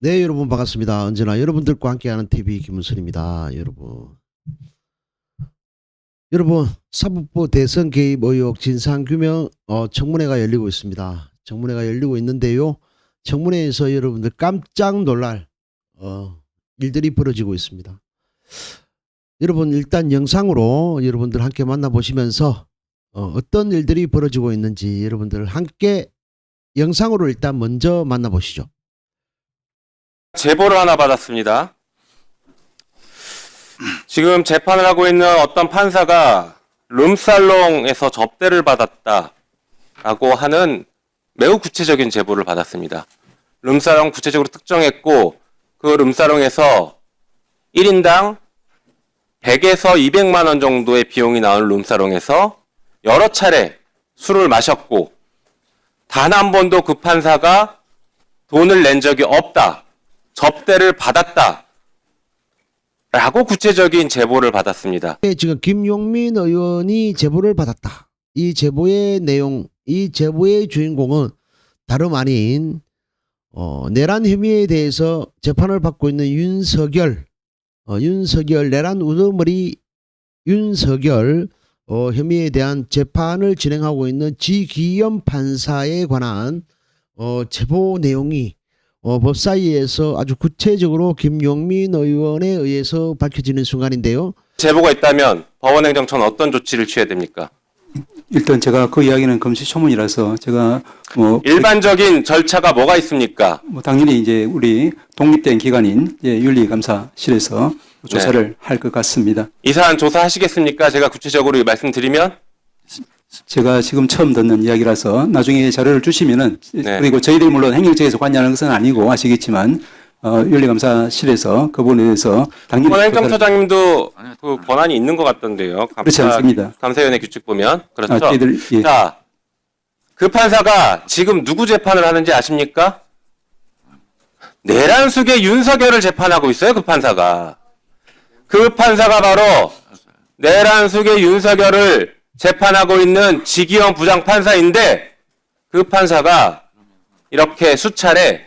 네, 여러분 반갑습니다. 언제나 여러분들과 함께하는 TV 김은선입니다. 여러분. 여러분, 사법부 대선 개입 의혹 진상규명 어, 청문회가 열리고 있습니다. 청문회가 열리고 있는데요. 청문회에서 여러분들 깜짝 놀랄 어, 일들이 벌어지고 있습니다. 여러분 일단 영상으로 여러분들 함께 만나보시면서 어, 어떤 일들이 벌어지고 있는지 여러분들 함께 영상으로 일단 먼저 만나보시죠. 제보를 하나 받았습니다. 지금 재판을 하고 있는 어떤 판사가 룸살롱에서 접대를 받았다라고 하는 매우 구체적인 제보를 받았습니다. 룸살롱 구체적으로 특정했고 그 룸살롱에서 1인당 100에서 200만 원 정도의 비용이 나오는 룸살롱에서 여러 차례 술을 마셨고 단 한 번도 그 판사가 돈을 낸 적이 없다. 접대를 받았다. 라고 구체적인 제보를 받았습니다. 네, 지금 김용민 의원이 제보를 받았다. 이 제보의 내용, 이 제보의 주인공은 다름 아닌 어, 내란 혐의에 대해서 재판을 받고 있는 윤석열, 어, 윤석열 내란 우두머리 윤석열 어, 혐의에 대한 재판을 진행하고 있는 지기현 판사에 관한 어, 제보 내용이 어, 법사위에서 아주 구체적으로 김용민 의원에 의해서 밝혀지는 순간인데요. 제보가 있다면 법원행정처는 어떤 조치를 취해야 됩니까? 일단 제가 그 이야기는 금시초문이라서 제가 뭐, 일반적인 절차가 뭐가 있습니까? 뭐 당연히 이제 우리 독립된 기관인 이제 윤리감사실에서 조사를 할 것 같습니다. 이 사안 조사하시겠습니까? 제가 구체적으로 말씀드리면 제가 지금 처음 듣는 이야기라서 나중에 자료를 주시면은 네. 그리고 저희들이 물론 행정처에서 관여하는 것은 아니고 아시겠지만 어, 윤리감사실에서 그 부분에 대해서 당연히 법원행정처장님도 그 권한이 있는 것 같던데요. 그렇지 않습니다. 감사위원회 규칙 보면 그렇죠. 아, 저희들 예. 자, 그 판사가 지금 누구 재판을 하는지 아십니까? 내란숙의 윤석열을 재판하고 있어요, 그 판사가. 그 판사가 바로 내란숙의 윤석열을 재판하고 있는 지기현 부장 판사인데 그 판사가 이렇게 수차례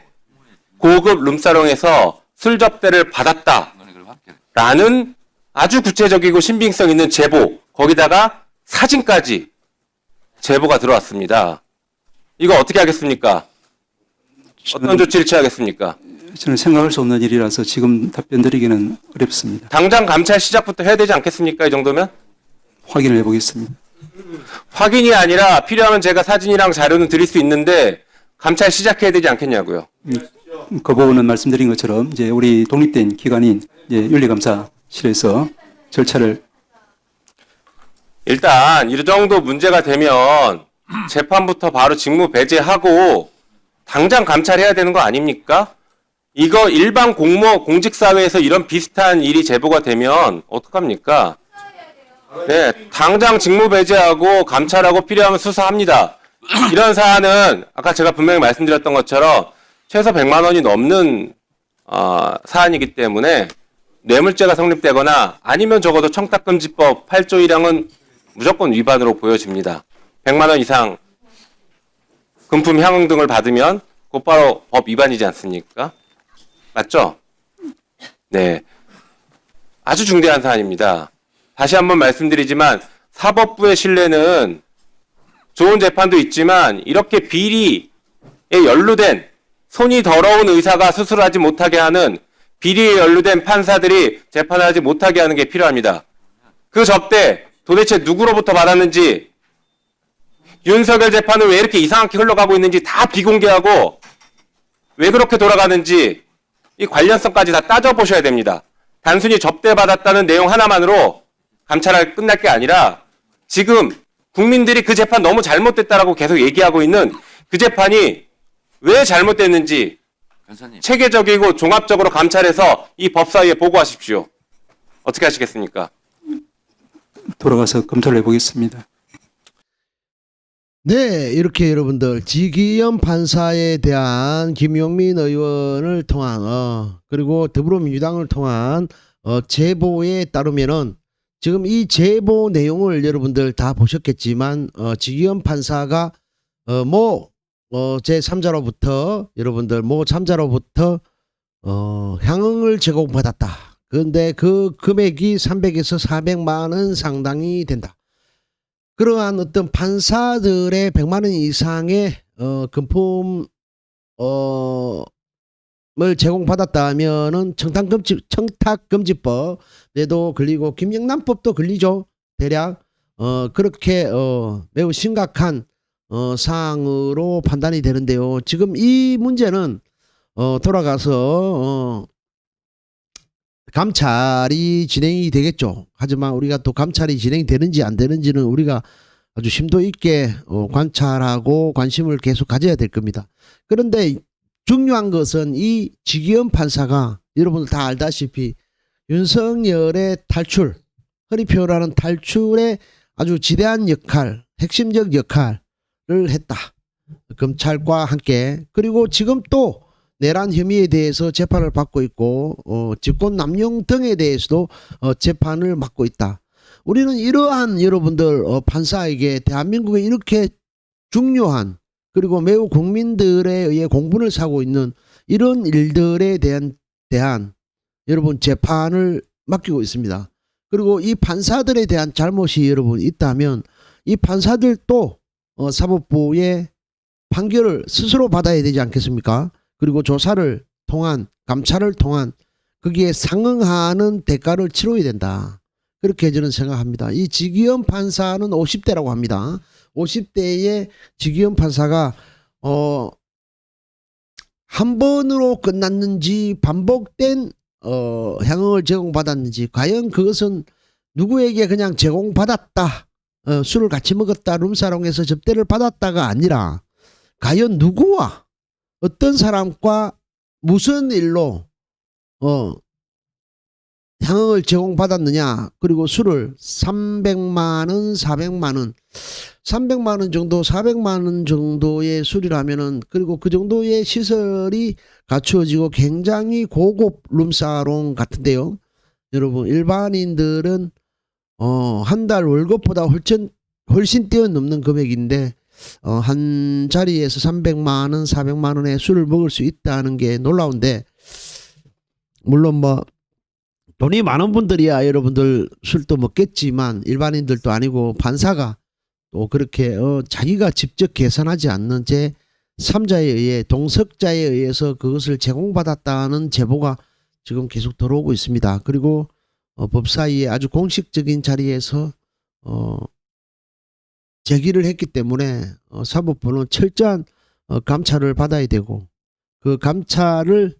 고급 룸사롱에서 술 접대를 받았다라는 아주 구체적이고 신빙성 있는 제보 거기다가 사진까지 제보가 들어왔습니다. 이거 어떻게 하겠습니까? 어떤 조치를 취하겠습니까? 저는 생각할 수 없는 일이라서 지금 답변 드리기는 어렵습니다. 당장 감찰 시작부터 해야 되지 않겠습니까? 이 정도면? 확인을 해보겠습니다. 확인이 아니라 필요하면 제가 사진이랑 자료는 드릴 수 있는데 감찰 시작해야 되지 않겠냐고요. 그 부분은 말씀드린 것처럼 이제 우리 독립된 기관인 이제 윤리감사실에서 절차를 일단 이 정도 문제가 되면 재판부터 바로 직무 배제하고 당장 감찰해야 되는 거 아닙니까? 이거 일반 공모 공직 사회에서 이런 비슷한 일이 제보가 되면 어떡합니까? 네, 당장 직무 배제하고 감찰하고 필요하면 수사합니다. 이런 사안은 아까 제가 분명히 말씀드렸던 것처럼 최소 100만 원이 넘는 어, 사안이기 때문에 뇌물죄가 성립되거나 아니면 적어도 청탁금지법 8조 1항은 무조건 위반으로 보여집니다. 100만 원 이상 금품 향응 등을 받으면 곧바로 법 위반이지 않습니까? 맞죠? 네. 아주 중대한 사안입니다. 다시 한번 말씀드리지만 사법부의 신뢰는 좋은 재판도 있지만 이렇게 비리에 연루된 손이 더러운 의사가 수술하지 못하게 하는 비리에 연루된 판사들이 재판하지 못하게 하는 게 필요합니다. 그 접대 도대체 누구로부터 받았는지 윤석열 재판은 왜 이렇게 이상하게 흘러가고 있는지 다 비공개하고 왜 그렇게 돌아가는지 이 관련성까지 다 따져보셔야 됩니다. 단순히 접대받았다는 내용 하나만으로 감찰할 끝날 게 아니라 지금 국민들이 그 재판 너무 잘못됐다라고 계속 얘기하고 있는 그 재판이 왜 잘못됐는지 변사님, 체계적이고 종합적으로 감찰해서 이 법사위에 보고하십시오. 어떻게 하시겠습니까? 돌아가서 검토를 해보겠습니다. 네, 이렇게 여러분들 지기현 판사에 대한 김용민 의원을 통한 어, 그리고 더불어민주당을 통한 어, 제보에 따르면은 지금 이 제보 내용을 여러분들 다 보셨겠지만 어, 지기현 판사가 어, 뭐 어, 제 3자로부터 여러분들 모 참자로부터 어, 향응을 제공받았다. 그런데 그 금액이 300에서 400만 원 상당이 된다. 그러한 어떤 판사들의 100만 원 이상의 어, 금품 어, 을 제공받았다면은 청탁금지 청탁금지법에도 걸리고 김영란법도 걸리죠. 대략 어 그렇게 어 매우 심각한 어 사항으로 판단이 되는데요. 지금 이 문제는 어 돌아가서 어 감찰이 진행이 되겠죠. 하지만 우리가 또 감찰이 진행되는지 안 되는지는 우리가 아주 심도 있게 어, 관찰하고 관심을 계속 가져야 될 겁니다. 그런데 중요한 것은 이 지기현 판사가 여러분들 다 알다시피 윤석열의 탈출, 허리표라는 탈출에 아주 지대한 역할, 핵심적 역할을 했다. 검찰과 함께 그리고 지금 또 내란 혐의에 대해서 재판을 받고 있고 어, 직권 남용 등에 대해서도 어, 재판을 맡고 있다. 우리는 이러한 여러분들 어, 판사에게 대한민국에 이렇게 중요한 그리고 매우 국민들에 의해 공분을 사고 있는 이런 일들에 대한 대한 여러분 재판을 맡기고 있습니다. 그리고 이 판사들에 대한 잘못이 여러분 있다면 이 판사들도 어, 사법부의 판결을 스스로 받아야 되지 않겠습니까? 그리고 조사를 통한 감찰을 통한 거기에 상응하는 대가를 치러야 된다. 그렇게 저는 생각합니다. 이 지기현 판사는 50대라고 합니다. 50대의 지기현 판사가 어, 한 번으로 끝났는지 반복된 어, 향응을 제공받았는지 과연 그것은 누구에게 그냥 제공받았다 어, 술을 같이 먹었다 룸사롱에서 접대를 받았다가 아니라 과연 누구와 어떤 사람과 무슨 일로 어, 향응을 제공받았느냐 그리고 술을 300만 원 400만 원 300만 원 정도 400만 원 정도의 술이라면은 그리고 그 정도의 시설이 갖추어지고 굉장히 고급 룸사롱 같은데요. 여러분 일반인들은 어, 한 달 월급보다 훨씬 훨씬 뛰어넘는 금액인데 어, 한 자리에서 300만 원, 400만 원의 술을 먹을 수 있다는 게 놀라운데 물론 뭐 돈이 많은 분들이야 여러분들 술도 먹겠지만 일반인들도 아니고 판사가 또 그렇게 어, 자기가 직접 계산하지 않는 제 3자에 의해 동석자에 의해서 그것을 제공받았다는 제보가 지금 계속 들어오고 있습니다. 그리고 어, 법사위의 아주 공식적인 자리에서 어, 제기를 했기 때문에 어, 사법부는 철저한 어, 감찰을 받아야 되고 그 감찰을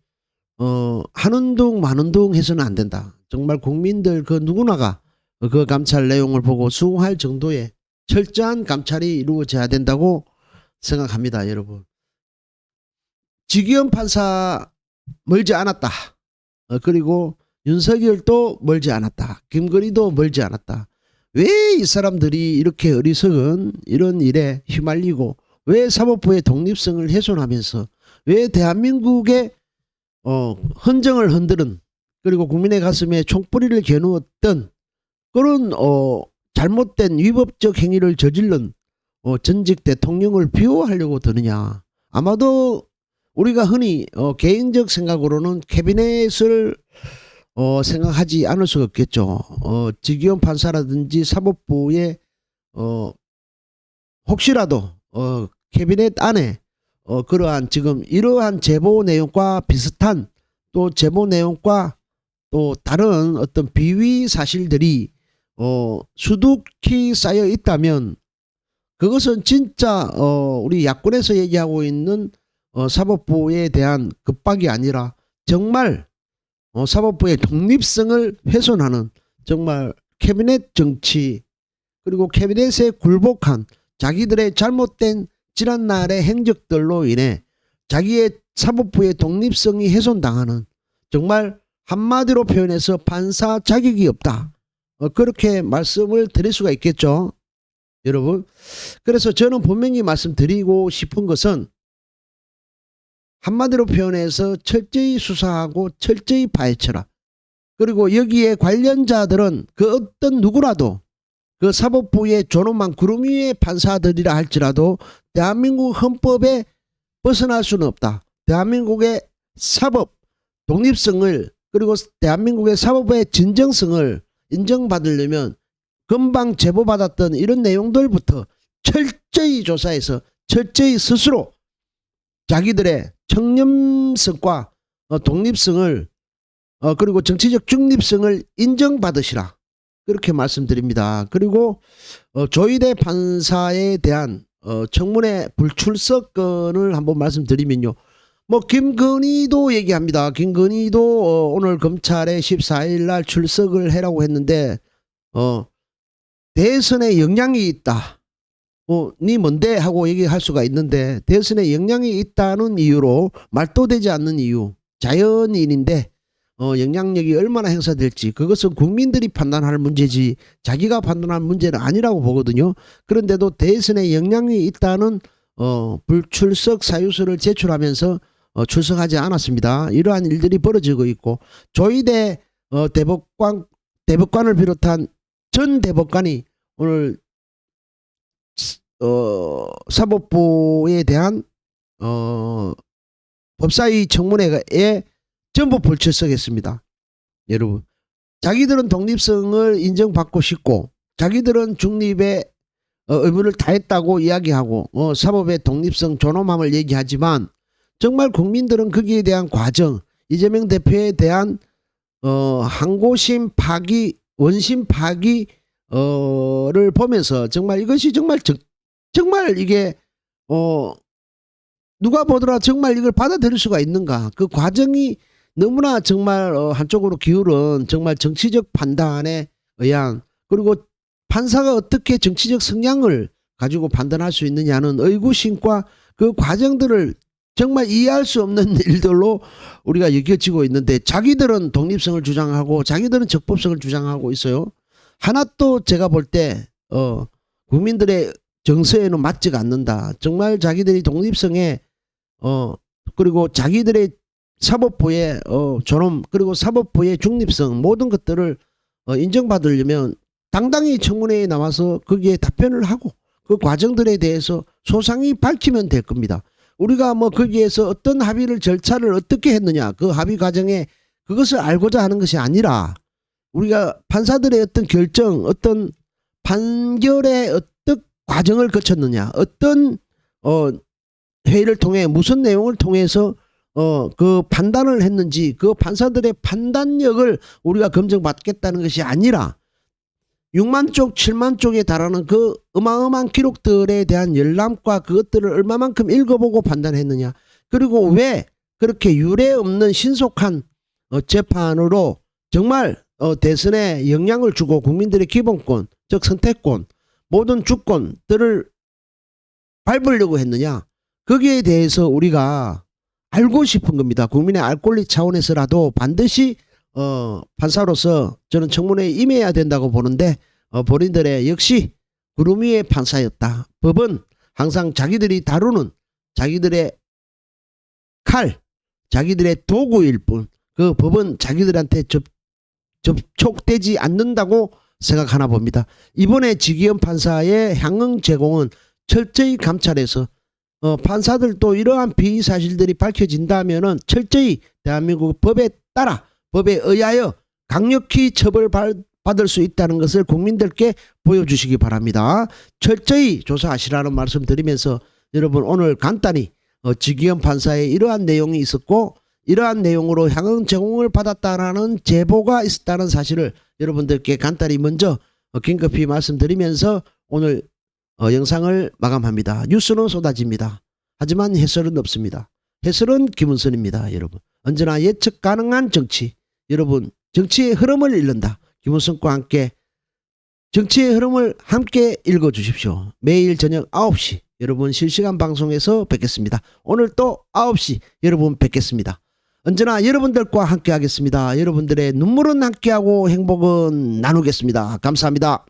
어, 하는 둥 마는 둥 해서는 안 된다. 정말 국민들 그 누구나가 그 감찰 내용을 보고 수긍할 정도의 철저한 감찰이 이루어져야 된다고 생각합니다, 여러분. 지기현 판사 멀지 않았다. 어, 그리고 윤석열도 멀지 않았다. 김건희도 멀지 않았다. 왜 이 사람들이 이렇게 어리석은 이런 일에 휘말리고 왜 사법부의 독립성을 훼손하면서 왜 대한민국의 어, 헌정을 흔드는 그리고 국민의 가슴에 총뿌리를 겨누었던 그런 어, 잘못된 위법적 행위를 저질른 어, 전직 대통령을 비호하려고 드느냐. 아마도 우리가 흔히 어, 개인적 생각으로는 캐비넷을 어, 생각하지 않을 수가 없겠죠. 어, 지기현 판사라든지 사법부의 어, 혹시라도 어, 캐비넷 안에 어, 그러한 지금 이러한 제보 내용과 비슷한 또 제보 내용과 또 다른 어떤 비위 사실들이 어, 수두키 쌓여 있다면 그것은 진짜 어, 우리 야권에서 얘기하고 있는 어, 사법부에 대한 급박이 아니라 정말 어, 사법부의 독립성을 훼손하는 정말 캐비넷 정치 그리고 캐비넷에 굴복한 자기들의 잘못된 지난날의 행적들로 인해 자기의 사법부의 독립성이 훼손당하는 정말 한마디로 표현해서 판사 자격이 없다. 어, 그렇게 말씀을 드릴 수가 있겠죠. 여러분. 그래서 저는 분명히 말씀드리고 싶은 것은 한마디로 표현해서 철저히 수사하고 철저히 파헤쳐라. 그리고 여기에 관련자들은 그 어떤 누구라도 그 사법부의 존엄한 구름 위의 판사들이라 할지라도 대한민국 헌법에 벗어날 수는 없다. 대한민국의 사법, 독립성을 그리고 대한민국의 사법부의 진정성을 인정받으려면 금방 제보받았던 이런 내용들부터 철저히 조사해서 철저히 스스로 자기들의 청렴성과 어, 독립성을 어, 그리고 정치적 중립성을 인정받으시라 그렇게 말씀드립니다. 그리고 어, 조희대 판사에 대한 어, 청문회 불출석 건을 한번 말씀드리면요. 뭐 김건희도 얘기합니다. 김건희도 어, 오늘 검찰에 14일 날 출석을 해라고 했는데 어 대선에 영향이 있다. 어, 니 뭔데 하고 얘기할 수가 있는데 대선에 영향이 있다는 이유로 말도 되지 않는 이유 자연인인데 어, 영향력이 얼마나 행사될지 그것은 국민들이 판단할 문제지 자기가 판단할 문제는 아니라고 보거든요. 그런데도 대선에 영향이 있다는 어, 불출석 사유서를 제출하면서 어, 출석하지 않았습니다. 이러한 일들이 벌어지고 있고 조희대 어, 대법관 대법관을 비롯한 전 대법관이 오늘 어, 사법부에 대한 어, 법사위 청문회에 전부 불 출석했습니다. 여러분, 자기들은 독립성을 인정받고 싶고 자기들은 중립의 어, 의무를 다했다고 이야기하고 어, 사법의 독립성 존엄함을 얘기하지만 정말 국민들은 거기에 대한 과정 이재명 대표에 대한 어, 항고심 파기 원심 파기 어 를 보면서 정말 이것이 정말 정, 정말 이게 어 누가 보더라 정말 이걸 받아들일 수가 있는가. 그 과정이 너무나 정말 어, 한쪽으로 기울은 정말 정치적 판단에 의한 그리고 판사가 어떻게 정치적 성향을 가지고 판단할 수 있느냐는 의구심과 그 과정들을 정말 이해할 수 없는 일들로 우리가 여겨지고 있는데 자기들은 독립성을 주장하고 자기들은 적법성을 주장하고 있어요. 하나 또 제가 볼 때 어, 국민들의 정서에는 맞지가 않는다. 정말 자기들이 독립성에 어 그리고 자기들의 사법부의 어 존엄 그리고 사법부의 중립성 모든 것들을 어, 인정받으려면 당당히 청문회에 나와서 거기에 답변을 하고 그 과정들에 대해서 소상히 밝히면 될 겁니다. 우리가 뭐 거기에서 어떤 합의를 절차를 어떻게 했느냐 그 합의 과정에 그것을 알고자 하는 것이 아니라 우리가 판사들의 어떤 결정 어떤 판결의 어떤 과정을 거쳤느냐 어떤 어 회의를 통해 무슨 내용을 통해서 어 그 판단을 했는지 그 판사들의 판단력을 우리가 검증받겠다는 것이 아니라 6만 쪽, 7만 쪽에 달하는 그 어마어마한 기록들에 대한 열람과 그것들을 얼마만큼 읽어보고 판단했느냐. 그리고 왜 그렇게 유례 없는 신속한 어, 재판으로 정말 어, 대선에 영향을 주고 국민들의 기본권, 즉 선택권, 모든 주권들을 밟으려고 했느냐. 거기에 대해서 우리가 알고 싶은 겁니다. 국민의 알 권리 차원에서라도 반드시 어, 판사로서 저는 청문회에 임해야 된다고 보는데 어, 본인들의 역시 구름 위의 판사였다. 법은 항상 자기들이 다루는 자기들의 칼, 자기들의 도구일 뿐 그 법은 자기들한테 접, 접촉되지 않는다고 생각하나 봅니다. 이번에 지기현 판사의 향응 제공은 철저히 감찰해서 어, 판사들도 이러한 비의 사실들이 밝혀진다면은 철저히 대한민국 법에 따라 법에 의하여 강력히 처벌받을 수 있다는 것을 국민들께 보여주시기 바랍니다. 철저히 조사하시라는 말씀 드리면서 여러분 오늘 간단히 어, 지기현 판사의 이러한 내용이 있었고 이러한 내용으로 향응 제공을 받았다라는 제보가 있었다는 사실을 여러분들께 간단히 먼저 어, 긴급히 말씀드리면서 오늘 어, 영상을 마감합니다. 뉴스는 쏟아집니다. 하지만 해설은 없습니다. 해설은 김은선입니다, 여러분. 언제나 예측 가능한 정치. 여러분, 정치의 흐름을 읽는다. 김은선과 함께 정치의 흐름을 함께 읽어주십시오. 매일 저녁 9시 여러분 실시간 방송에서 뵙겠습니다. 오늘 또 9시 여러분 뵙겠습니다. 언제나 여러분들과 함께 하겠습니다. 여러분들의 눈물은 함께하고 행복은 나누겠습니다. 감사합니다.